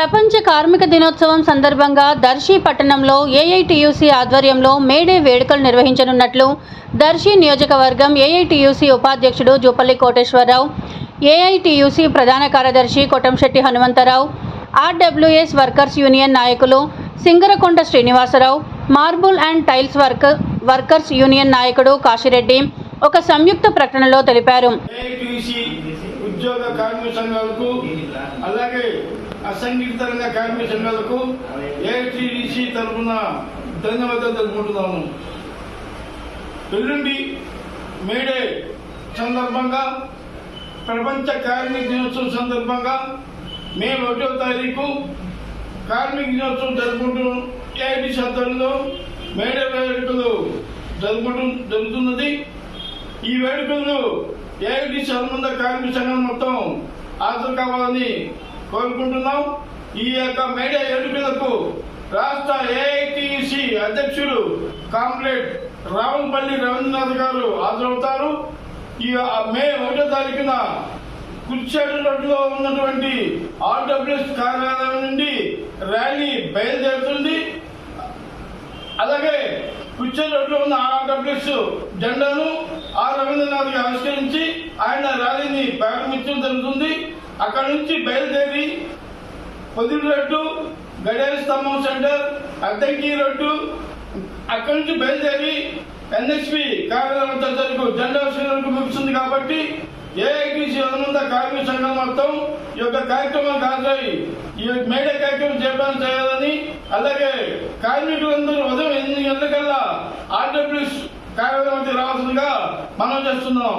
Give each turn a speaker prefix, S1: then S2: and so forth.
S1: ప్రపంచ కార్మిక దినోత్సవం సందర్భంగా దర్శి పట్టణంలో ఏఐటియుసి ఆధ్వర్యంలో మేడే వేడుకలు నిర్వహించనున్నట్లు దర్శి నియోజకవర్గం ఏఐటియుసి ఉపాధ్యక్షుడు జూపల్లి కోటేశ్వరరావు ఏఐటియుసి ప్రధాన కార్యదర్శి Kotamsetti Hanumantharao RWS workers union నాయకులు Singarakonda Srinivasarao marble and tiles work workers union నాయకుడు కాశిరెడ్డి ఒక సంయుక్త ప్రకటనలో తెలిపారు.
S2: ఉద్యోగ కార్మిక సంఘాలకు అలాగే అసంఘటిత రంగ కార్మిక సంఘాలకు ఏఐటీడీసీ తరఫున ధన్యవాదాలు తెలుపుకుంటున్నాము. ఎల్లుండి మేడే సందర్భంగా ప్రపంచ కార్మిక దినోత్సవం సందర్భంగా మే ఒకటో తారీఖు కార్మిక దినోత్సవం జరుపుకుంటూ ఏఐటీసీ ఆధ్వర్యంలో మేడే వేడుకలు జరుపుకుంటూ జరుగుతున్నది. ఈ వేడుకల్లో ఏఐటీసీ అనుబంధ కార్మిక సంఘం మొత్తం హాజరు కావాలని కోరుకుంటున్నాం? ఈ యొక్క మేడే వేడుకలకు రాష్ట్ర ఏఐటీసీ అధ్యక్షులు కాంప్లెట్ రావంపల్లి రవీంద్రనాథ్ గారు హాజరవుతారు. ఈ మే ఒకటో తారీఖున కుర్చేడు రోడ్డులో ఉన్నటువంటి ఆర్డబ్ల్యూఎస్ కార్యాలయం నుండి ర్యాలీ బయలుదేరుతుంది. అలాగే కుచ్చేరులో ఉన్న ఆర్డబ్ల్యూఎస్ జెండాను ఆయన ర్యాలీని ప్రారంభించడం జరుగుతుంది. అక్కడ నుంచి బయలుదేరి పొదిలి రోడ్డు గడియార స్తంభం సెంటర్ అద్దంకి రోడ్డు. అక్కడి నుంచి బయలుదేరి ఎన్ఎస్పి కార్యాలయం వరకు జెండా వరకు ముగుస్తుంది కాబట్టి ఏఐటీసీ అనుబంధ కార్మిక సంఘం మొత్తం ఈ యొక్క కార్యక్రమానికి హాజరై ఈ మేడే కార్యక్రమం చేయడం చేయాలని అలాగే కార్మికులందరూ ఉదయం ఎనిమిది గంటలకల్లా ఆర్డబ్ల్యూస్ కార్యాలయం రావాల్సిందిగా మనం చేస్తున్నాం.